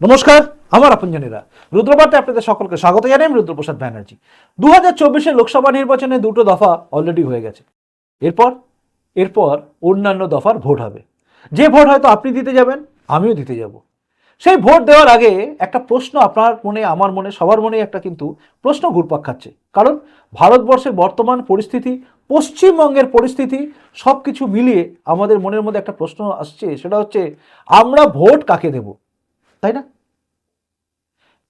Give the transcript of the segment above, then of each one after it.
নমস্কার, আমার আপনজনেরা। রুদ্রবার্তে আপনাদের সকলকে স্বাগত জানাই আমি রুদ্রপ্রসাদ ব্যানার্জি। দু হাজার চব্বিশে লোকসভা নির্বাচনে দুটো দফা অলরেডি হয়ে গেছে। এরপর এরপর অন্যান্য দফার ভোট হবে। যে ভোট হয়তো আপনি দিতে যাবেন, আমিও দিতে যাব। সেই ভোট দেওয়ার আগে একটা প্রশ্ন আপনার মনে, আমার মনে, সবার মনে একটা কিন্তু প্রশ্ন ঘুরপাক খাচ্ছে। কারণ ভারতবর্ষের বর্তমান পরিস্থিতি, পশ্চিমবঙ্গের পরিস্থিতি সব কিছু মিলিয়ে আমাদের মনের মধ্যে একটা প্রশ্ন আসছে, সেটা হচ্ছে, আমরা ভোট কাকে দেব? তাই না?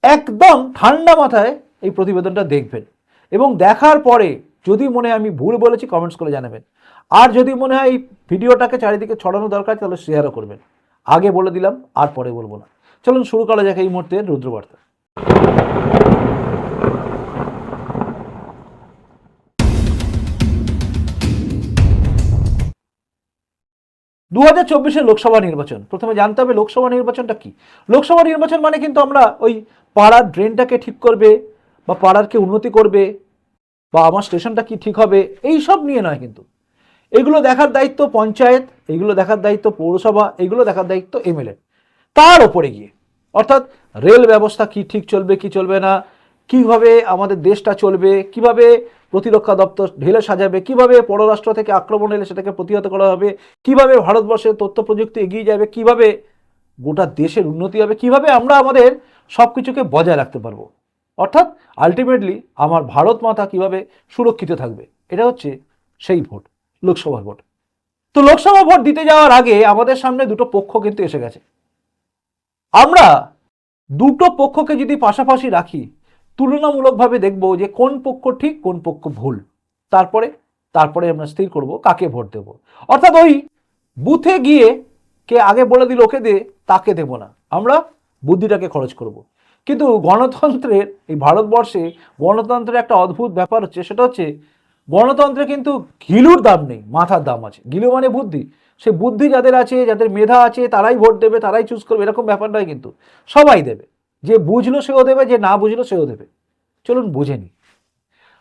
একদম ঠান্ডা মাথায় এই প্রতিবেদনটা দেখবেন। এবং দেখার পরে যদি মনে হয় আমি ভুল বলেছি কমেন্টস করে জানাবেন। আর যদি মনে হয় এই ভিডিওটাকে চারিদিকে ছড়ানো দরকার, তাহলে শেয়ারও করবেন। আগে বলে দিলাম, আর পরে বলব না। চলুন শুরু করা যাক এই মুহূর্তে রুদ্রবার্তা। দু হাজার লোকসভা নির্বাচন। প্রথমে জানতে হবে লোকসভা নির্বাচনটা কি। লোকসভা নির্বাচন মানে কিন্তু আমরা ওই পাড়ার ড্রেনটাকে ঠিক করবে বা পাড়ারকে উন্নতি করবে বা আমার স্টেশনটা কি ঠিক হবে এই সব নিয়ে নয় কিন্তু। এগুলো দেখার দায়িত্ব পঞ্চায়েত, এগুলো দেখার দায়িত্ব পৌরসভা, এগুলো দেখার দায়িত্ব এমএলএ। তার ওপরে গিয়ে, অর্থাৎ রেল ব্যবস্থা কি ঠিক চলবে, কি চলবে না, কীভাবে আমাদের দেশটা চলবে, কীভাবে প্রতিরক্ষা দপ্তর ঢেলে সাজাবে, কীভাবে পররাষ্ট্র থেকে আক্রমণ এলে সেটাকে প্রতিহত করা হবে, কীভাবে ভারতবর্ষের তথ্য প্রযুক্তি এগিয়ে যাবে, কীভাবে গোটা দেশের উন্নতি হবে, কীভাবে আমরা আমাদের সব কিছুকে বজায় রাখতে পারব। অর্থাৎ আলটিমেটলি আমার ভারত মাতা কীভাবে সুরক্ষিত থাকবে, এটা হচ্ছে সেই ভোট লোকসভা ভোট। তো লোকসভা ভোট দিতে যাওয়ার আগে আমাদের সামনে দুটো পক্ষ কিন্তু এসে গেছে। আমরা দুটো পক্ষকে যদি পাশাপাশি রাখি তুলনামূলকভাবে দেখব যে কোন পক্ষ ঠিক, কোন পক্ষ ভুল। তারপরে তারপরে আমরা স্থির করব কাকে ভোট দেব। অর্থাৎ ওই বুথে গিয়ে কে আগে বলে দিল ওকে দে তাকে দেব না। আমরা বুদ্ধিটাকে খরচ করব। কিন্তু গণতন্ত্রের, এই ভারতবর্ষে গণতন্ত্রের একটা অদ্ভুত ব্যাপার হচ্ছে, সেটা হচ্ছে গণতন্ত্রে কিন্তু ঘিলুর দাম নেই, মাথার দাম আছে। ঘিলু মানে বুদ্ধি। সে বুদ্ধি যাদের আছে, যাদের মেধা আছে, তারাই ভোট দেবে, তারাই চুজ করবে, এরকম ব্যাপার নয় কিন্তু। সবাই দেবে। যে বুঝলো সেও দেবে, যে না বুঝলো সেও দেবে। চলুন বুঝে নিই।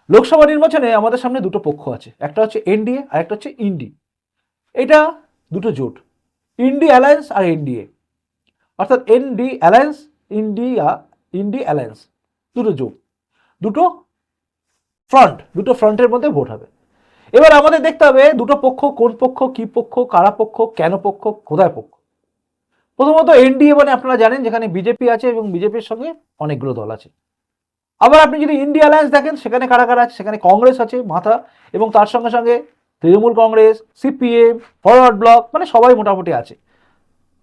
লোকসভা নির্বাচনে আমাদের সামনে দুটো পক্ষ আছে, একটা হচ্ছে এনডিএ আর একটা হচ্ছে ইন্ডি। এটা দুটো জোট, ইন্ডি অ্যালায়েন্স আর এনডিএ। অর্থাৎ ND alliance India Indi alliance, দুটো জোট। দুটো ফ্রন্ট, দুটো ফ্রন্টের মধ্যে ভোট হবে। এবার আমাদের দেখতে হবে দুটো পক্ষ কোন পক্ষ, কি পক্ষ, কারা পক্ষ, কেন পক্ষ, কোথায় পক্ষ। প্রথমত এনডিএ মানে আপনারা জানেন যেখানে বিজেপি আছে এবং বিজেপির সঙ্গে অনেকগুলো দল আছে। আবার আপনি যদি ইন্ডিয়া অ্যালায়েন্স দেখেন, সেখানে কারা কারা আছে? সেখানে কংগ্রেস আছে, মাথা, এবং তার সঙ্গে সঙ্গে Trinamool Congress, CPM, forward bloc মানে সবাই মোটামুটি আছে।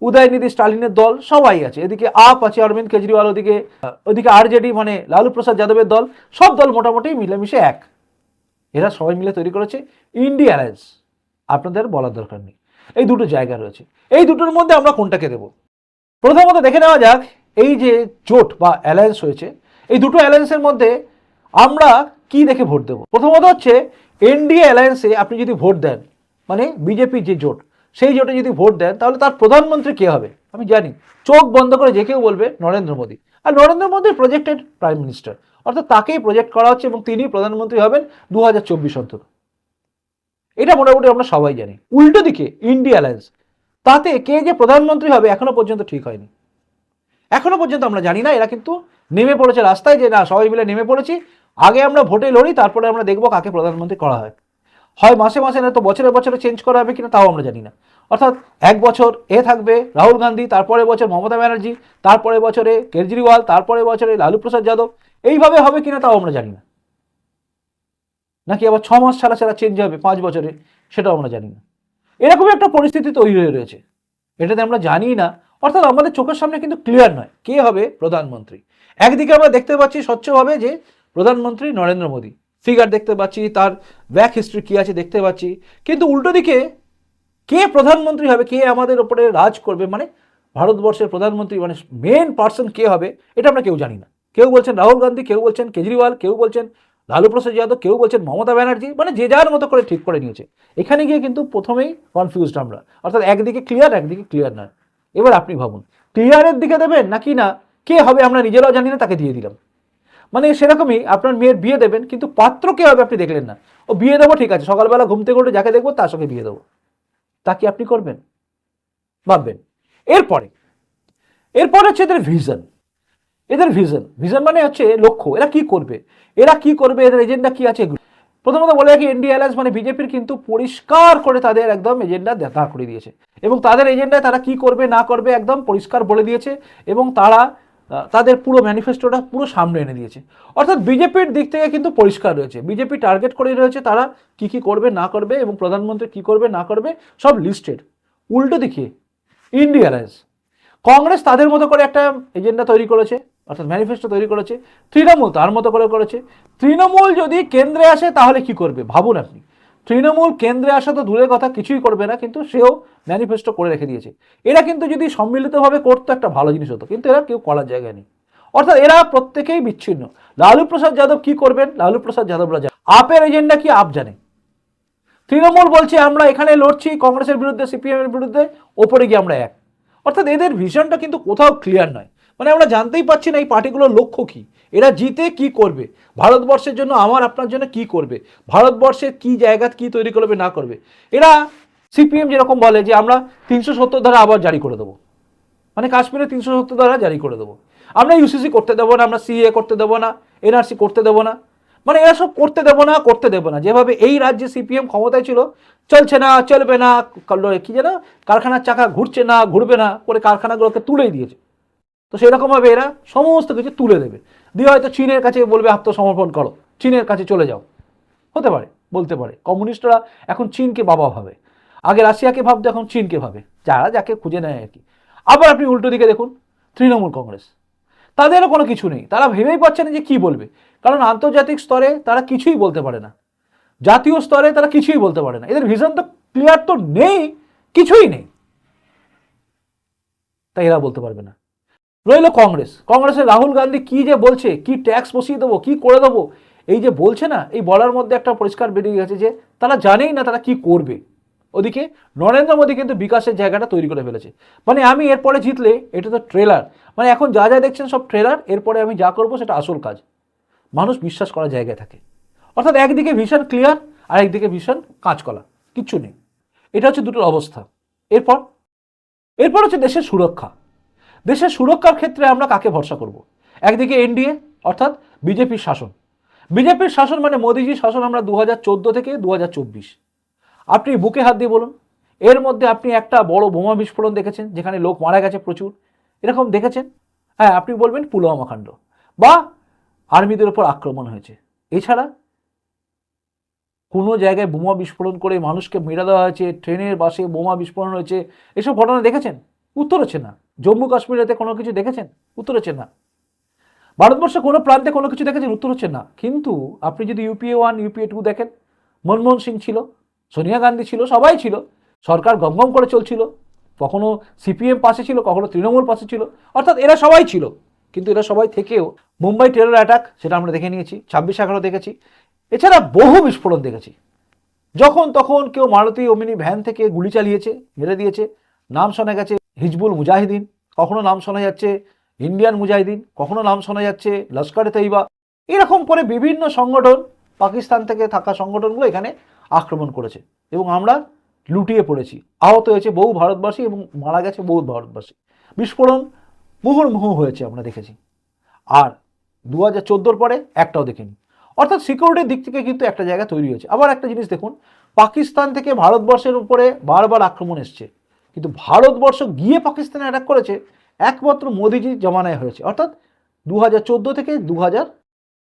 উদয়নিধি স্টালিনের দল সবাই আছে। এদিকে আপ আছে অরবিন্দ কেজরিওয়াল, ওদিকে ওদিকে আরজেডি মানে লালু প্রসাদ যাদবের দল, সব দল মোটামুটি মিলেমিশে এক। এরা সবাই মিলে তৈরি করেছে ইন্ডিয়া অ্যালায়েন্স। আপনাদের বলার দরকার নেই। এই দুটো জায়গা রয়েছে। এই দুটোর মধ্যে আমরা কোনটাকে দেব? প্রথমত দেখে নেওয়া যাক, এই যে জোট বা অ্যালায়েন্স হয়েছে এই দুটো অ্যালায়েন্সের মধ্যে আমরা কি দেখে ভোট দেব? প্রথমত হচ্ছে, এনডিএ অ্যালায়েন্সে আপনি যদি ভোট দেন মানে বিজেপি যে জোট, সেই জোটে যদি ভোট দেন, তাহলে তার প্রধানমন্ত্রী কে হবে? আমি জানি, চোখ বন্ধ করে যে কেউ বলবে নরেন্দ্র মোদী। আর Narendra Modi projected prime minister অর্থাৎ তাকেই প্রজেক্ট করা হচ্ছে এবং তিনি প্রধানমন্ত্রী হবেন দু হাজার চব্বিশ অন্তত এটা মোটামুটি আমরা সবাই জানি। উল্টো দিকে ইন্ডিয়া অ্যালায়েন্স তাতে কে যে প্রধানমন্ত্রী হবে এখনও পর্যন্ত ঠিক হয়নি। এখনও পর্যন্ত আমরা জানি না, এরা কিন্তু নেমে পড়েছে রাস্তায় যে না, সবাই মিলে নেমে পড়েছি। আগে আমরা ভোটে লড়ি, তারপরে আমরা দেখব কাকে প্রধানমন্ত্রী করা হয়। হয় মাসে মাসে না তো বছরে বছরে চেঞ্জ করা হবে কিনা, তাও আমরা জানি না। অর্থাৎ এক বছর এ থাকবে রাহুল গান্ধী, তারপরে বছর মমতা ব্যানার্জি, তারপরে বছরে কেজরিওয়াল, তারপরে বছরে লালু প্রসাদ যাদব। এইভাবে হবে কিনা, তাও আমরা জানি না। নাকি আবার ছ মাস ছাড়া ছাড়া চেঞ্জ হবে, পাঁচ বছরে? সেটাও আমরা জানি না। এরকমই একটা পরিস্থিতি তৈরি হয়ে রয়েছে। এটাতে আমরা জানি না। অর্থাৎ আমাদের চোখের সামনে কিন্তু ক্লিয়ার নয়। কে হবে? প্রধানমন্ত্রী। একদিকে আমরা দেখতে পাচ্ছি স্বচ্ছভাবে যে প্রধানমন্ত্রী নরেন্দ্র মোদী। ফিগার দেখতে পাচ্ছি, তার ব্যাক হিস্ট্রি কী আছে দেখতে পাচ্ছি। কিন্তু উল্টো দিকে কে প্রধানমন্ত্রী হবে, কে আমাদের ওপরে রাজ করবে মানে ভারতবর্ষের প্রধানমন্ত্রী মানে মেন পার্সন কে হবে, এটা আমরা কেউ জানি না। কেউ বলছেন রাহুল গান্ধী, কেউ বলছেন কেজরিওয়াল, কেউ বলছেন লালু প্রসাদ যাদব কেউ বলছেন মমতা ব্যানার্জি মানে যে যার মতো করে ঠিক করে নিয়েছে। এখানে গিয়ে কিন্তু প্রথমেই কনফিউজড আমরা। অর্থাৎ একদিকে ক্লিয়ার একদিকে ক্লিয়ার নয়। এবার আপনি ভাবুন ক্লিয়ারের দিকে দেবেন নাকি না? কে হবে? আমরা নিজেরাও জানি না, তাকে দিয়ে দিলাম। মানে সেরকমই আপনার মেয়ের বিয়ে দেবেন, কিন্তু পাত্র কে হবে আপনি দেখলেন না। ও বিয়ে দেবো, ঠিক আছে, সকালবেলা ঘুম থেকে উঠে যাকে দেখব, তার সঙ্গে বিয়ে দেবো। তা কি আপনি করবেন? ভাববেন। এরপরে এরপরে হচ্ছে এদের ভিশন এদের ভিশন ভিশন মানে হচ্ছে লক্ষ্য, এরা কি করবে? এরা কি করবে? এদের এজেন্ডা কি আছে? প্রথমত বলে রাখি এনডি অ্যালায়েন্স মানে বিজেপির কিন্তু পরিষ্কার করে তাদের একদম এজেন্ডা দাঁড় করে দিয়েছে। এবং তাদের এজেন্ডায় তারা কি করবে, না করবে একদম পরিষ্কার বলে দিয়েছে এবং তারা তাদের পুরো ম্যানিফেস্টোটা পুরো সামনে এনে দিয়েছে। অর্থাৎ বিজেপির দিক থেকে কিন্তু পরিষ্কার রয়েছে। বিজেপি টার্গেট করে রয়েছে তারা কি কি করবে, না করবে এবং প্রধানমন্ত্রী কি করবে, না করবে, সব লিস্টেড উল্টো দিকে ইন্ডিয়া অ্যালায়েন্স কংগ্রেস তাদের মতো করে একটা এজেন্ডা তৈরি করেছে। অর্থাৎ ম্যানিফেস্টো তৈরি করেছে, তৃণমূল তার মতো করে করেছে। তৃণমূল যদি কেন্দ্রে আসে, তাহলে কি করবে? ভাবুন আপনি। তৃণমূল কেন্দ্রে আসা তো দূরের কথা, কিছুই করবে না, কিন্তু সেও ম্যানিফেস্টো করে রেখে দিয়েছে। এরা কিন্তু যদি সম্মিলিতভাবে করতো, একটা ভালো জিনিস হতো, কিন্তু এরা কেউ করার জায়গায় নেই। অর্থাৎ এরা প্রত্যেকেই বিচ্ছিন্ন। লালু প্রসাদ যাদব কি করবেন? লালু প্রসাদ যাদবরা জানে। আপের এজেন্ডা কি? আপ জানে। তৃণমূল বলছে, আমরা এখানে লড়ছি, কংগ্রেসের বিরুদ্ধে, সিপিএমের বিরুদ্ধে, ওপরে গিয়ে আমরা এক। অর্থাৎ এদের ভিশনটা কিন্তু কোথাও ক্লিয়ার নয়। মানে আমরা জানতেই পারছি না এই পার্টিগুলোর লক্ষ্য কি। এরা জিতে কি করবে? ভারতবর্ষের জন্য আমার, আপনার জন্য কি করবে? ভারতবর্ষের কি জায়গা কি তৈরি করবে, না করবে? এরা সিপিএম যেরকম বলে যে আমরা তিনশো সত্তর ধারা আবার জারি করে দেবো। মানে কাশ্মীরে তিনশো সত্তর ধারা জারি করে দেবো। আমরা ইউসিসি করতে দেবো না, আমরা সিএ করতে দেবো না এনআরসি করতে দেবো না। মানে এরা সব করতে দেবো না, করতে দেবো না। যেভাবে এই রাজ্যে সিপিএম ক্ষমতায় ছিল, চলছে না, চলবে না কি যেন, কারখানার চাকা ঘুরছে না, ঘুরবে না, করে কারখানাগুলোকে তুলেই দিয়েছে। তো সেরকমভাবে এরা সমস্ত কিছু তুলে দেবে। দিয়ে হয়তো চীনের কাছে বলবে আত্মসমর্পণ করো। চীনের কাছে চলে যাও। হতে পারে, বলতে পারে। কমিউনিস্টরা এখন চীনকে বাবা ভাবে। আগে রাশিয়াকে ভাবতো, এখন চীনকে ভাবে। যারা যাকে খুঁজে নেয় আর কি। আবার আপনি উল্টো দিকে দেখুন, তৃণমূল কংগ্রেস। তাদেরও কোনো কিছু নেই। তারা ভেবেই পাচ্ছে না যে কি বলবে। কারণ আন্তর্জাতিক স্তরে তারা কিছুই বলতে পারে না। জাতীয় স্তরে তারা কিছুই বলতে পারে না। এদের ভিশন তো ক্লিয়ার তো নেই, কিছুই নেই। তাই এরা বলতে পারবে না। রইল কংগ্রেস। কংগ্রেসের রাহুল গান্ধী কি যে বলছে, কি ট্যাক্স বসিয়ে দেবো, কি করে দেবো, এই যে বলছে না, এই বলার মধ্যে একটা পরিষ্কার বেরিয়ে গেছে যে তারা জানেই না তারা কি করবে। ওদিকে নরেন্দ্র মোদী কিন্তু বিকাশের জায়গাটা তৈরি করে ফেলেছে। মানে আমি এরপরে জিতলে এটা তো ট্রেলার মানে এখন যা যা দেখছেন সব ট্রেলার এরপরে আমি যা করব সেটা আসল কাজ। মানুষ বিশ্বাস করার জায়গায় থাকে। অর্থাৎ একদিকে ভীষণ ক্লিয়ার আর একদিকে ভীষণ কাঁচকলা, কিচ্ছু নেই। এটা হচ্ছে দুটোর অবস্থা। এরপর এরপর হচ্ছে দেশের সুরক্ষা। দেশের সুরক্ষার ক্ষেত্রে আমরা কাকে ভরসা করব? একদিকে এনডিএ, অর্থাৎ বিজেপির শাসন। বিজেপির শাসন মানে মোদিজির শাসন আমরা দু হাজার চোদ্দ থেকে দু হাজার চব্বিশ। আপনি বুকে হাত দিয়ে বলুন, এর মধ্যে আপনি একটা বড় বোমা বিস্ফোরণ দেখেছেন, যেখানে লোক মারা গেছে প্রচুর। এরকম দেখেছেন? হ্যাঁ আপনি বলবেন পুলওয়ামা কাণ্ড বা আর্মিদের উপর আক্রমণ হয়েছে। এছাড়া কোনো জায়গায় বোমা বিস্ফোরণ করে মানুষকে মেরে দেওয়া হয়েছে, ট্রেনের বাসে বোমা বিস্ফোরণ হয়েছে, এসব ঘটনা দেখেছেন? উত্তর হচ্ছে না। জম্মু কাশ্মীরেতে কোনো কিছু দেখেছেন? উত্তর হচ্ছে না। ভারতবর্ষে কোনো প্রান্তে কোনো কিছু দেখেছেন? উত্তর হচ্ছে না। কিন্তু আপনি যদি ইউপিএ ওয়ান ইউপিএ টু দেখেন, মনমোহন সিং ছিল, সোনিয়া গান্ধী ছিল, সবাই ছিল। সরকার গমগম করে চলছিল। কখনো সিপিএম পাশে ছিল, কখনো তৃণমূল পাশে ছিল। অর্থাৎ এরা সবাই ছিল। কিন্তু এরা সবাই থেকেও মুম্বাই টেরর অ্যাটাক সেটা আমরা দেখে নিয়েছি, ছাব্বিশ এগারো দেখেছি। এছাড়া বহু বিস্ফোরণ দেখেছি। যখন তখন কেউ মারুতি অমিনি ভ্যান থেকে গুলি চালিয়েছে, মেরে দিয়েছে, নাম শোনা গেছে। হিজবুল মুজাহিদিন, কখনো নাম শোনা যাচ্ছে ইন্ডিয়ান মুজাহিদিন, কখনো নাম শোনা যাচ্ছে লস্করে তৈবা এরকম করে বিভিন্ন সংগঠন, পাকিস্তান থেকে থাকা সংগঠনগুলো এখানে আক্রমণ করেছে এবং আমরা লুটিয়ে পড়েছি। আহত হয়েছে বহু ভারতবাসী এবং মারা গেছে বহু ভারতবাসী। বিস্ফোরণ মুহুর্মুহু হয়েছে আমরা দেখেছি। আর দু হাজার চোদ্দোর পরে একটাও দেখিনি। অর্থাৎ সিকিউরিটির দিক থেকে কিন্তু একটা জায়গা তৈরি হয়েছে। আবার একটা জিনিস দেখুন, পাকিস্তান থেকে ভারতবর্ষের উপরে বারবার আক্রমণ এসছে। কিন্তু ভারতবর্ষ গিয়ে পাকিস্তানে অ্যাটাক করেছে, একমাত্র মোদিজির জমানায় হয়েছে। অর্থাৎ দু হাজার চোদ্দ থেকে দু হাজার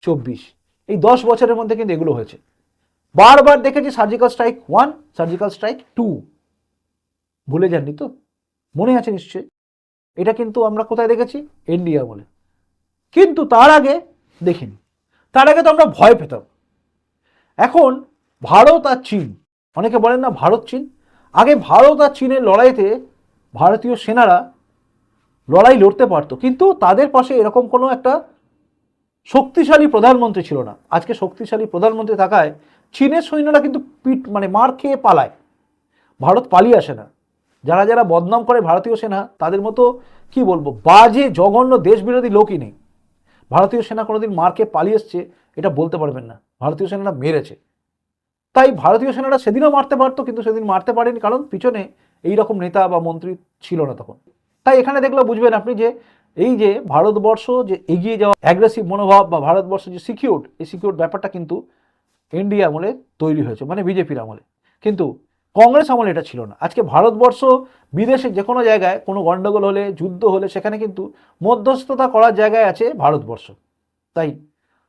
চব্বিশ, এই দশ বছরের মধ্যে কিন্তু এগুলো হয়েছে। বারবার দেখেছি surgical strike one surgical strike two ভুলে যাননি তো? মনে আছে নিশ্চয়ই? এটা কিন্তু আমরা কোথায় দেখেছি? ইন্ডিয়া বলে। কিন্তু তার আগে দেখিনি। তার আগে তো আমরা ভয় পেতাম। এখন ভারত আর চীন, অনেকে বলেন না ভারত চীন আগে ভারত আর চীনের লড়াইতে ভারতীয় সেনারা লড়াই লড়তে পারতো, কিন্তু তাদের পাশে এরকম কোনো একটা শক্তিশালী প্রধানমন্ত্রী ছিল না। আজকে শক্তিশালী প্রধানমন্ত্রী থাকায় চীনের সৈন্যরা কিন্তু পিট মানে মার খেয়ে পালায়। ভারত পালিয়ে আসে না। যারা যারা বদনাম করে ভারতীয় সেনা, তাদের মতো কি বলব, বাজে, জঘন্য দেশবিরোধী লোকই নেই। ভারতীয় সেনা কোনোদিন মারকে পালিয়ে এসছে, এটা বলতে পারবেন না। ভারতীয় সেনারা মেরেছে। তাই ভারতীয় সেনারা সেদিনও মারতে পারতো, কিন্তু সেদিন মারতে পারেনি, কারণ পিছনে এই রকম নেতা বা মন্ত্রী ছিল না তখন। তাই এখানে দেখলে বুঝবেন আপনি যে, এই যে ভারতবর্ষ যে এগিয়ে যাওয়া অ্যাগ্রেসিভ মনোভাব বা ভারতবর্ষ যে সিকিউর এই সিকিউর ব্যাপারটা কিন্তু এনডিএ আমলে তৈরি হয়েছে মানে বিজেপির আমলে। কিন্তু কংগ্রেস আমলে এটা ছিল না। আজকে ভারতবর্ষ বিদেশে যে কোনো জায়গায়, কোনো গণ্ডগোল হলে, যুদ্ধ হলে, সেখানে কিন্তু মধ্যস্থতা করার জায়গায় আছে ভারতবর্ষ। তাই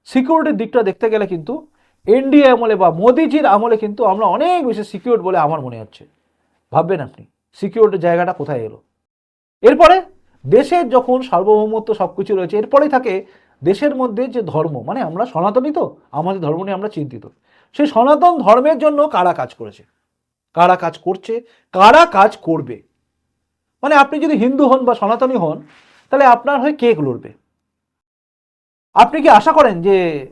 সিকিউরিটির দিকটা দেখতে গেলে কিন্তু এনডিএ আমলে বা মোদিজির আমলে কিন্তু আমরা অনেক বেশি সিকিউর বলে আমার মনে হচ্ছে। ভাববেন আপনি সিকিউরিটির জায়গাটা কোথায় এলো? এরপরে দেশের যখন সার্বভৌমত্ব সব কিছু রয়েছে, এরপরেই থাকে দেশের মধ্যে যে ধর্ম মানে আমরা সনাতনী তো, আমাদের ধর্ম নিয়ে আমরা চিন্তিত। সেই সনাতন ধর্মের জন্য কারা কাজ করেছে? কারা কাজ করছে? কারা কাজ করবে? মানে আপনি যদি হিন্দু হন বা সনাতনী হন, তাহলে আপনার হয়ে কে লড়বে? আপনি কি আশা করেন যে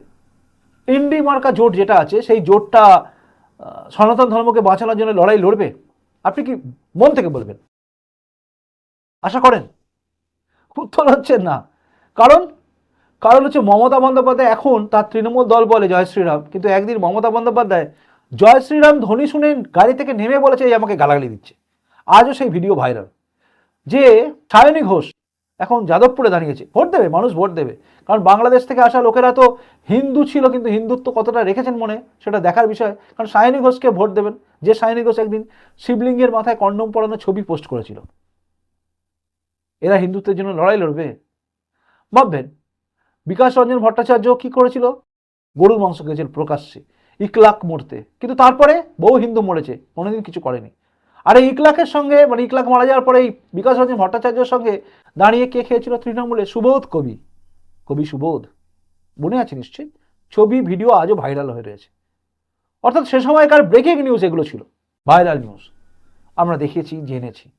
ইন্ডি মার্কা জোট যেটা আছে, সেই জোটটা সনাতন ধর্মকে বাঁচানোর জন্য লড়াই লড়বে। আপনি কি মন থেকে বলবেন? আশা করেন? উত্তর হচ্ছে না। কারণ কারণ হচ্ছে মমতা বন্দ্যোপাধ্যায় এখন তার তৃণমূল দল বলে জয় শ্রীরাম। কিন্তু একদিন মমতা বন্দ্যোপাধ্যায় জয় শ্রীরাম ধ্বনি শুনে গাড়ি থেকে নেমে বলেছে এই আমাকে গালাগালি দিচ্ছে। আজও সেই ভিডিও ভাইরাল। যে সায়নী ঘোষ এখন যাদবপুরে দাঁড়িয়েছে। ভোট দেবে, মানুষ ভোট দেবে। কারণ বাংলাদেশ থেকে আসা লোকেরা তো হিন্দু ছিল, কিন্তু হিন্দুত্ব কতটা রেখেছেন মনে, সেটা দেখার বিষয়। কারণ সায়নী ঘোষকে ভোট দেবেন। যে সায়নী ঘোষ একদিন শিবলিঙ্গের মাথায় কন্ডম পরানো ছবি পোস্ট করেছিল। এরা হিন্দুত্বের জন্য লড়াই লড়বে। ভাববেন বিকাশ রঞ্জন ভট্টাচার্য কি করেছিল? গরুর মাংস খেয়েছিল প্রকাশ্যে, ইকলাক মরতে। কিন্তু তারপরে বহু হিন্দু মরেছে, কোনোদিন কিছু করেনি। আর এই ইকলাকের সঙ্গে মানে ইকলাক মারা যাওয়ার পরে এই বিকাশ রঞ্জন ভট্টাচার্যের সঙ্গে দাঁড়িয়ে কে খেয়েছিল তৃণমূলে সুবোধ কবি। কবি সুবোধ। মনে আছে নিশ্চয়ই? ছবি, ভিডিও আজও ভাইরাল হয়ে রয়েছে। অর্থাৎ সে সময়কার ব্রেকিং নিউজ এগুলো ছিল। ভাইরাল নিউজ আমরা দেখেছি জেনেছি।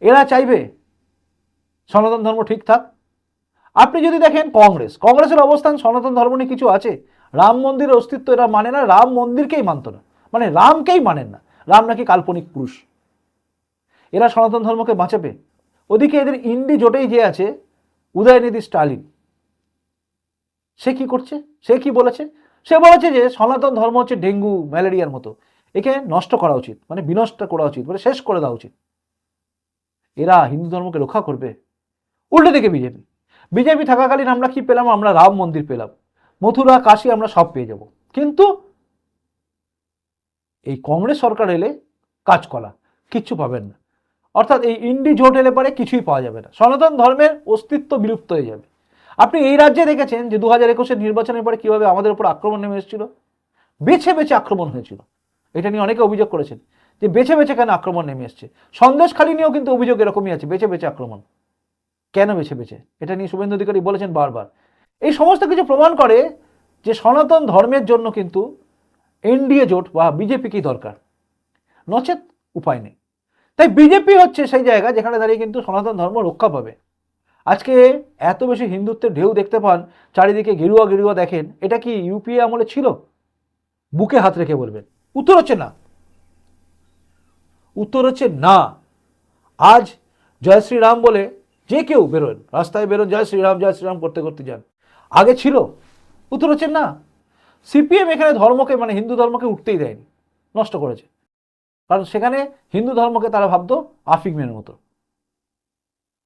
এরা চাইবে, সনাতন ধর্ম ঠিক থাক। আপনি যদি দেখেন কংগ্রেস, কংগ্রেসের অবস্থান, সনাতন ধর্ম নিয়ে কিছু আছে? রাম মন্দিরের অস্তিত্ব এরা মানে না, রাম মন্দিরকেই মানত না। মানে রামকেই মানেন না। রাম নাকি কাল্পনিক পুরুষ। এরা সনাতন ধর্মকে বাঁচাবে? ওদিকে এদের ইন্ডি জোটেই যে আছে, উদয়নিধি স্টালিন, সে কি করছে? সে কি বলেছে? সে বলেছে যে সনাতন ধর্ম হচ্ছে ডেঙ্গু, ম্যালেরিয়ার মতো। একে নষ্ট করা উচিত মানে বিনষ্ট করা উচিত মানে শেষ করে দেওয়া উচিত। এরা হিন্দু ধর্মকে রক্ষা করবে। উল্টো দিকে বিজেপি। বিজেপি থাকাকালীন আমরা কি পেলাম? আমরা রাম মন্দির পেলাম। মথুরা, কাশী আমরা সব পেয়ে যাব। কিন্তু এই কংগ্রেস সরকার এলে কাজ করা, কিচ্ছু পাবেন না। অর্থাৎ এই ইন্ডি জোট এলে পরে কিছুই পাওয়া যাবে না। সনাতন ধর্মের অস্তিত্ব বিলুপ্ত হয়ে যাবে। আপনি এই রাজ্যে দেখেছেন যে দু হাজার একুশের নির্বাচনের পরে কীভাবে আমাদের উপর আক্রমণ নেমে এসেছিল? বেছে বেছে আক্রমণ হয়েছিল। এটা নিয়ে অনেকে অভিযোগ করেছেন যে বেছে বেছে কেন আক্রমণ নেমে এসছে। সন্দেশখালী নিয়েও কিন্তু অভিযোগ এরকমই আছে, বেছে বেছে আক্রমণ। কেন বেছে বেছে? এটা নিয়ে শুভেন্দু অধিকারী বলেছেন বারবার। এই সমস্ত কিছু প্রমাণ করে যে সনাতন ধর্মের জন্য কিন্তু এনডিএ জোট বা বিজেপিকেই দরকার? নচেত উপায় নেই। তাই বিজেপি হচ্ছে সেই জায়গা যেখানে দাঁড়িয়ে কিন্তু সনাতন ধর্ম রক্ষা পাবে। আজকে এত বেশি হিন্দুত্বের ঢেউ দেখতে পান, চারিদিকে গেরুয়া গেরুয়া দেখেন, এটা কি ইউপিএ আমলে ছিল? বুকে হাত রেখে বলবেন। উত্তর হচ্ছে না। উত্তর হচ্ছে না। আজ জয় শ্রীরাম বলে যে কেউ বেরোন, রাস্তায় বেরোন, জয় শ্রীরাম জয় শ্রীরাম করতে করতে যান। আগে ছিল। উত্তর হচ্ছে না। সিপিএম এখানে ধর্মকে মানে হিন্দু ধর্মকে উঠতেই দেয়নি, নষ্ট করেছে। কারণ সেখানে হিন্দু ধর্মকে তারা ভাবতো আফিমের মতো।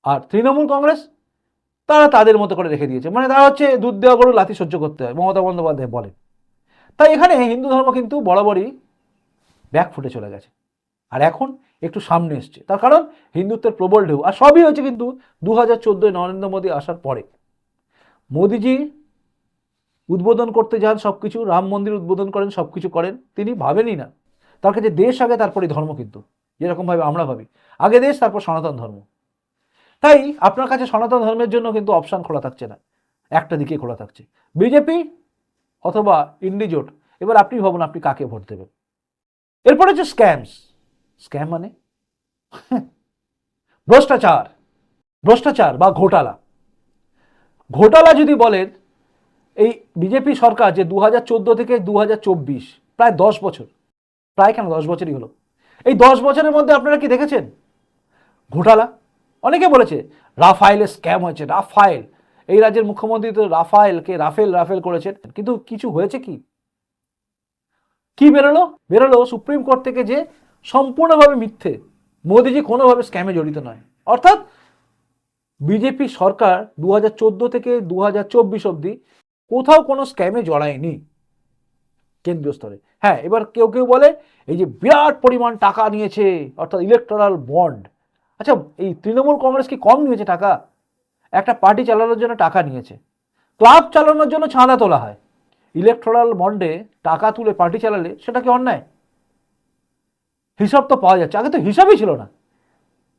আর তৃণমূল কংগ্রেস, তারা তাদের মতো করে রেখে দিয়েছে। মানে তারা হচ্ছে দুধ দেওয়া গরু, লাথি সহ্য করতে হয়, মমতা বন্দ্যোপাধ্যায় বলে। তাই এখানে হিন্দু ধর্ম কিন্তু বরাবরই ব্যাক ফুটে চলে গেছে। আর এখন একটু সামনে এসছে। তার কারণ হিন্দুত্বের প্রবল ঢেউ। আর সবই হয়েছে কিন্তু দু হাজার চোদ্দোয় নরেন্দ্র মোদী আসার পরে। মোদিজি উদ্বোধন করতে যান সব কিছু রাম মন্দির উদ্বোধন করেন সব কিছু করেন। তিনি ভাবেনই না তার কাছে দেশ আগে তারপরে ধর্ম কিন্তু। যেরকমভাবে আমরা ভাবি। আগে দেশ, তারপর সনাতন ধর্ম। তাই আপনার কাছে সনাতন ধর্মের জন্য কিন্তু অপশান খোলা থাকছে না। একটা দিকে খোলা থাকছে। বিজেপি অথবা ইন্ডিজোট এবার আপনি ভাবুন আপনি কাকে ভোট দেবেন। এরপরে হচ্ছে স্ক্যামস স্ক্যাম মানে? ভ্রষ্টাচার। ভ্রষ্টাচার বা ঘোটালা। ঘোটালা যদি বলেন, এই বিজেপি সরকার যে দু হাজার চোদ্দ থেকে দু হাজার চব্বিশ, প্রায় দশ বছর প্রায় কেন দশ বছরই হলো? এই দশ বছরের মধ্যে আপনারা কি দেখেছেন? ঘোটালা? অনেকে বলেছে, রাফায়েলের স্ক্যাম হয়েছে, রাফায়েল। এই রাজ্যের মুখ্যমন্ত্রী তো রাফায়েলকে রাফেল রাফেল করেছেন। কিন্তু কিছু হয়েছে কি? কি বেরোলো? বেরোলো সুপ্রিম কোর্ট থেকে যে সম্পূর্ণভাবে মিথ্যে, মোদিজি কোনোভাবে স্ক্যামে জড়িত নয়। অর্থাৎ বিজেপি সরকার দু হাজার চোদ্দ থেকে দু হাজার অব্দি কোথাও কোনো স্ক্যামে জড়ায়নি। কেন্দ্রীয় স্তরে। হ্যাঁ এবার কেউ কেউ বলে এই যে বিরাট পরিমাণ টাকা নিয়েছে, অর্থাৎ ইলেকট্রাল বন্ড আচ্ছা এই তৃণমূল কংগ্রেস কি কম নিয়েছে টাকা? একটা পার্টি চালানোর জন্য টাকা নিয়েছে। ক্লাব চালানোর জন্য চাঁদা তোলা হয়। ইলেকট্রাল বন্ডে টাকা তুলে পার্টি চালালে সেটা কি অন্যায়? হিসাব তো পাওয়া যাচ্ছে, আগে তো হিসাবই ছিল না।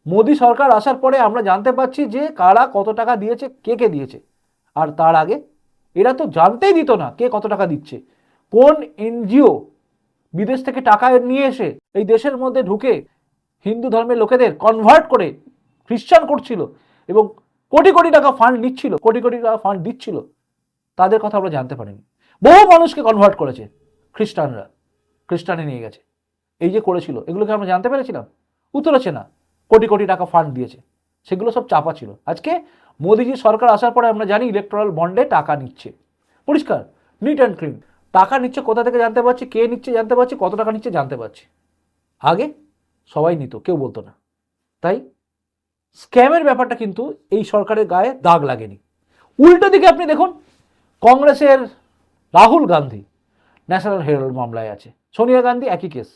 মোদী সরকার আসার পরে আমরা জানতে পারছি যে কারা কত টাকা দিয়েছে, কে কে দিয়েছে। আর তার আগে এরা তো জানতেই দিত না কে কত টাকা দিচ্ছে। কোন এনজিও বিদেশ থেকে টাকা নিয়ে এসে এই দেশের মধ্যে ঢুকে হিন্দু ধর্মের লোকেদের কনভার্ট করে খ্রিস্টান করছিল এবং কোটি কোটি টাকা ফান্ড নিচ্ছিল, কোটি কোটি টাকা ফান্ড দিচ্ছিল, তাদের কথা আমরা জানতে পারিনি। বহু মানুষকে কনভার্ট করেছে খ্রিস্টানরা, খ্রিস্টানে নিয়ে গেছে। এই যে করেছিল, এগুলোকে আমরা জানতে পেরেছিলাম? উত্তর হচ্ছে না কোটি কোটি টাকা ফান্ড দিয়েছে। সেগুলো সব চাপা ছিল। আজকে মোদিজি সরকার আসার পরে আমরা জানি ইলেকট্রাল বন্ডে টাকা নিচ্ছে। পরিষ্কার নিট অ্যান্ড ক্লিন টাকা নিচ্ছে কোথা থেকে জানতে পারছি, কে নিচ্ছে জানতে পারছি, কত টাকা নিচ্ছে জানতে পারছি। আগে সবাই নিত, কেউ বলতো না। তাই স্ক্যামের ব্যাপারটা কিন্তু এই সরকারের গায়ে দাগ লাগেনি। উল্টো দিকে আপনি দেখুন, কংগ্রেসের রাহুল গান্ধী, ন্যাশনাল হেরাল্ড মামলায় আছে। সোনিয়া গান্ধী একই কেস,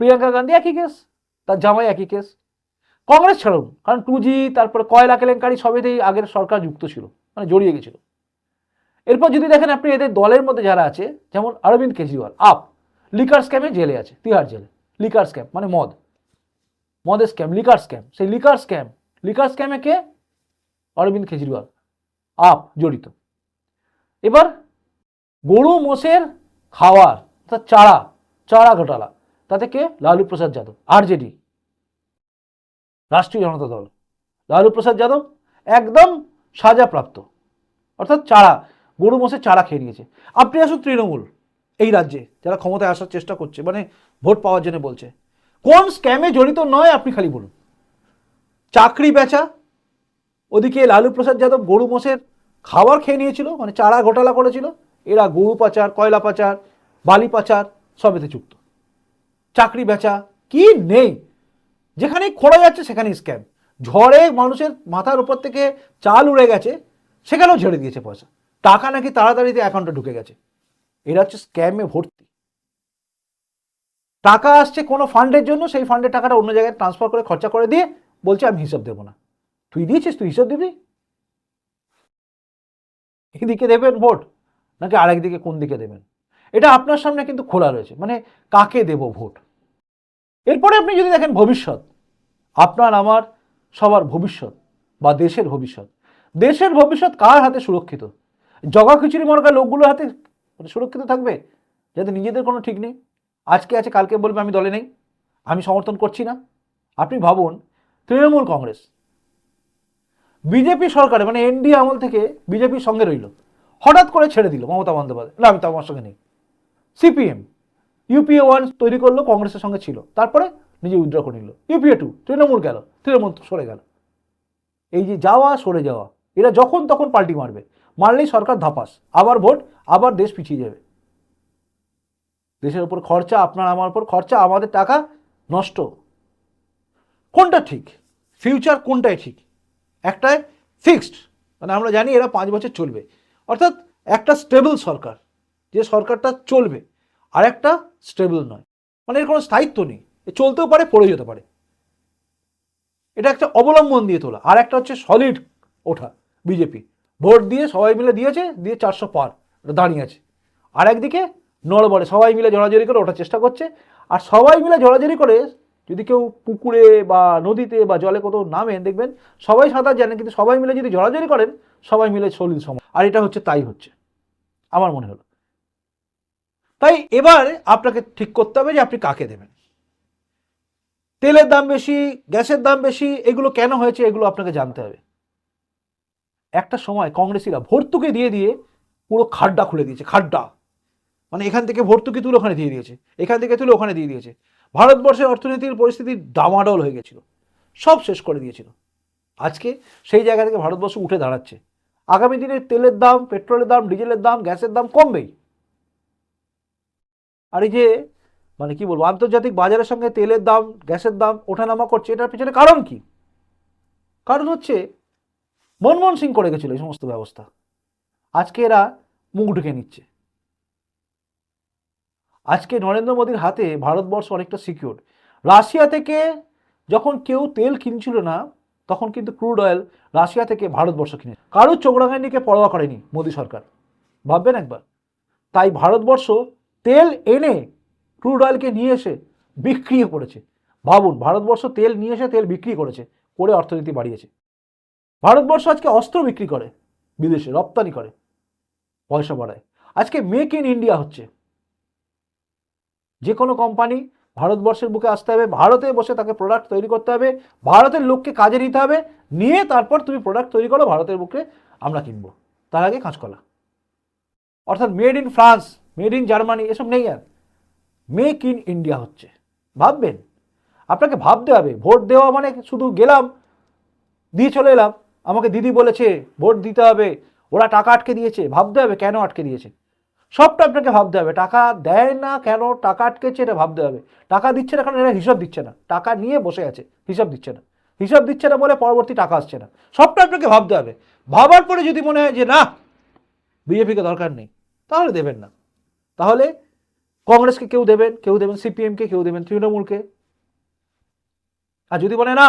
প্রিয়াঙ্কা গান্ধী একই কেস, তার জামাই একই কেস। কংগ্রেস ছাড়ুন, কারণ টু জি, তারপরে কয়লা কেলেঙ্কারি সবেতেই আগের সরকার যুক্ত ছিল মানে জড়িয়ে গেছিল। এরপর যদি দেখেন আপনি এদের দলের মধ্যে যারা আছে, যেমন অরবিন্দ কেজরিওয়াল, আপ। লিকার স্ক্যামে জেলে আছে, তিহার জেলে। লিকার স্ক্যাম মানে মদ। মদের স্ক্যাম লিকার স্ক্যাম সেই লিকার স্ক্যাম লিকার স্ক্যামে কে? অরবিন্দ কেজরিওয়াল, আপ, জড়িত। এবার গরু, মোষের খাওয়ার, অর্থাৎ চারা চারা ঘোটালা, তাতে কে? লালু প্রসাদ যাদব, আরজেডি, রাষ্ট্রীয় জনতা দল। লালু প্রসাদ যাদব একদম সাজাপ্রাপ্ত অর্থাৎ চারা গরু মোষের চারা খেয়ে নিয়েছে। আপনি আসুন তৃণমূল, এই রাজ্যে, যারা ক্ষমতায় আসার চেষ্টা করছে মানে ভোট পাওয়ার জন্য বলছে। কোন স্ক্যামে জড়িত নয়, আপনি খালি বলুন। চাকরি বেচা, ওদিকে লালু প্রসাদ যাদব গরু মোষের খাবার খেয়ে নিয়েছিল মানে চারা ঘোটালা করেছিল। এরা গরু পাচার, কয়লা পাচার, বালি পাচার, সবেতে যুক্ত। চাকরি বেচা, কি নেই? যেখানেই খোঁড়া যাচ্ছে, সেখানেই স্ক্যাম ঝড়ে মানুষের মাথার উপর থেকে চাল উড়ে গেছে, সেখানেও ঝেড়ে দিয়েছে পয়সা। টাকা নাকি তাড়াতাড়িতে অ্যাকাউন্টে ঢুকে গেছে। এরা হচ্ছে স্ক্যামে ভর্তি। টাকা আসছে কোনো ফান্ডের জন্য, সেই ফান্ডের টাকাটা অন্য জায়গায় ট্রান্সফার করে খরচা করে দিয়ে বলছে, আমি হিসাব দেবো না। তুই দিয়েছিস? তুই হিসাব দিবি? এদিকে দেবেন ভোট, নাকি আরেক দিকে কোন দিকে দেবেন? এটা আপনার সামনে কিন্তু খোলা রয়েছে। মানে কাকে দেব ভোট? এরপরে আপনি যদি দেখেন ভবিষ্যৎ, আপনার, আমার, সবার ভবিষ্যৎ বা দেশের ভবিষ্যৎ। দেশের ভবিষ্যৎ কার হাতে সুরক্ষিত? জগা খিচুড়ি মরকা লোকগুলোর হাতে সুরক্ষিত থাকবে, যাতে নিজেদের কোনো ঠিক নেই। আজকে আছে, কালকে বলবে, আমি দলে নেই, আমি সমর্থন করছি না। আপনি ভাবুন, তৃণমূল কংগ্রেস, বিজেপি সরকারে মানে এনডিএ আমল থেকে বিজেপির সঙ্গে রইল, হঠাৎ করে ছেড়ে দিল মমতা বন্দ্যোপাধ্যায়। না, আমি তো আমার সঙ্গে নেই। সিপিএম, ইউপিএ ওয়ান তৈরি করল, কংগ্রেসের সঙ্গে ছিল। তারপরে নিজে উইথড্র করে নিল। ইউপিএ টু, তৃণমূল গেল, তৃণমূল সরে গেল। এই যে যাওয়া, সরে যাওয়া, এরা যখন তখন পাল্টি মারবে। মারলেই সরকার ধাপাস, আবার ভোট, আবার দেশ পিছিয়ে যাবে। দেশের উপর খরচা, আপনার আমার উপর খরচা, আমাদের টাকা নষ্ট। কোনটা ঠিক? ফিউচার কোনটাই ঠিক? একটাই ফিক্সড মানে আমরা জানি এরা পাঁচ বছর চলবে। অর্থাৎ একটা স্টেবল সরকার, যে সরকারটা চলবে, আর একটা স্টেবল নয়। মানে এর কোনো স্থায়িত্ব নেই। এ চলতেও পারে পড়ে যেতে পারে। এটা একটা অবলম্বন দিয়ে তোলা, আর একটা হচ্ছে সলিড ওঠা, বিজেপি। ভোট দিয়ে সবাই মিলে দিয়েছে, দিয়ে চারশো পার দাঁড়িয়ে আছে। আর একদিকে নড়বড়ে, সবাই মিলে জড়াজড়ি করে ওঠার চেষ্টা করছে। আর সবাই মিলে জড়াজড়ি করে যদি কেউ পুকুরে বা নদীতে বা জলে কোথাও নামেন দেখবেন সবাই সাঁতার জানেন, কিন্তু সবাই মিলে যদি জড়াজড়ি করেন, সবাই মিলে সলিল সম আর এটা হচ্ছে, তাই হচ্ছে। আমার মনে হলো। তাই এবার আপনাকে ঠিক করতে হবে যে আপনি কাকে দেবেন। তেলের দাম বেশি, গ্যাসের দাম বেশি, এগুলো কেন হয়েছে, এগুলো আপনাকে জানতে হবে। একটা সময় কংগ্রেসিরা ভর্তুকি দিয়ে দিয়ে পুরো খাড্ডা খুলে দিয়েছে, খাড্ডা। মানে এখান থেকে ভর্তুকি তুলে ওখানে দিয়ে দিয়েছে, এখান থেকে তুলে ওখানে দিয়ে দিয়েছে। ভারতবর্ষের অর্থনীতির পরিস্থিতি ডামাডোল হয়ে গেছিল, সব শেষ করে দিয়েছিল। আজকে সেই জায়গা থেকে ভারতবর্ষ উঠে দাঁড়াচ্ছে। আগামী দিনে তেলের দাম, পেট্রোলের দাম, ডিজেলের দাম, গ্যাসের দাম কমবেই। আর এই যে মানে কি বলব, আন্তর্জাতিক বাজারের সঙ্গে তেলের দাম, গ্যাসের দাম ওঠানামা করছে, এটার পিছনে কারণ কি? কারণ হচ্ছে মনমোহন সিং করে গেছিল এই সমস্ত ব্যবস্থা। আজকে এরা মুখ ঢুকে নিচ্ছে। আজকে নরেন্দ্র মোদীর হাতে ভারতবর্ষ অনেকটা সিকিউর রাশিয়া থেকে যখন কেউ তেল কিনছিল না, তখন কিন্তু ক্রুড অয়েল রাশিয়া থেকে ভারতবর্ষ কিনে কারোর চোখরাঙানিকে পরোয়া করেনি মোদী সরকার। ভাববেন একবার। তাই ভারতবর্ষ তেল এনে ক্রুড অয়েলকে নিয়ে এসে বিক্রি করেছে। ভাবুন, ভারতবর্ষ তেল নিয়ে এসে তেল বিক্রি করেছে, করে অর্থনীতি বাড়িয়েছে। ভারতবর্ষ আজকে অস্ত্র বিক্রি করে, বিদেশে রপ্তানি করে, পয়সা বাড়ায়। আজকে মেক ইন ইন্ডিয়া হচ্ছে। যে কোনো কোম্পানি ভারতবর্ষের বুকে আসতে হবে, ভারতে বসে তাকে প্রোডাক্ট তৈরি করতে হবে, ভারতের লোককে কাজে নিতে হবে, নিয়ে তারপর তুমি প্রোডাক্ট তৈরি করো, ভারতের বুকে আমরা কিনবো। তার আগে কাঁচকলা। অর্থাৎ made in France made in Germany এসব নেই আর। মেক ইন ইন্ডিয়া হচ্ছে। ভাববেন? আপনাকে ভাবতে হবে। ভোট দেওয়া মানে শুধু গেলাম, দিয়ে চলে এলাম। আমাকে দিদি বলেছে, ভোট দিতে হবে। ওরা টাকা আটকে দিয়েছে। ভাবতে হবে কেন আটকে দিয়েছে? সবটা আপনাকে ভাবতে হবে। টাকা দেয় না কেন? টাকা আটকেছে এটা ভাবতে হবে। টাকা দিচ্ছে না কারণ এরা হিসাব দিচ্ছে না। টাকা নিয়ে বসে আছে, হিসাব দিচ্ছে না। হিসাব দিচ্ছে না বলে পরবর্তী টাকা আসছে না। সবটা আপনাকে ভাবতে হবে। ভাবার পরে যদি মনে হয় যে, না বিজেপিকে দরকার নেই, তাহলে দেবেন না। তাহলে কংগ্রেসকে কেউ দেবেন কেউ দেবেন সিপিএমকে কেউ দেবেন তৃণমূলকে। আর যদি বলে, না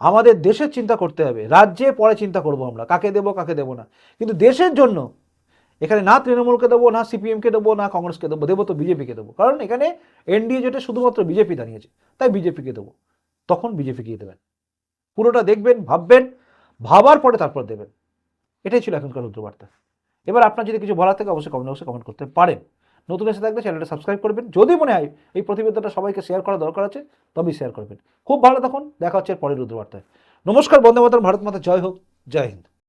আমাদের দেশের চিন্তা করতে হবে। রাজ্যে পরে চিন্তা করব আমরা, কাকে দেবো কাকে দেবো না। কিন্তু দেশের জন্য, এখানে না তৃণমূলকে দেবো, না সিপিএমকে দেবো, না কংগ্রেসকে দেবো দেবো তো বিজেপিকে দেবো। কারণ এখানে এনডিএ জোটে শুধুমাত্র বিজেপি দাঁড়িয়েছে, তাই বিজেপিকে দেবো। তখন বিজেপিকে দেবেন। পুরোটা দেখবেন, ভাববেন, ভাবার পরে তারপর দেবেন। এটাই ছিল এখনকার রুদ্রবার্তা। এবার আপনার যদি কিছু বলার থাকে, অবশ্যই কমেন্ট বক্সে কমেন্ট করতে পারেন। নতুন এসে থাকলে চ্যানেলটা সাবস্ক্রাইব করবেন। যদি মনে হয় এই প্রতিবেদনটা সবাইকে শেয়ার করা দরকার আছে, তবেই শেয়ার করবেন। খুব ভালো থাকুন। দেখা হচ্ছে পরের রুদ্রবার্তায়। নমস্কার, বন্দে মাতরম, ভারত মাতা, জয় হোক, জয় হিন্দ।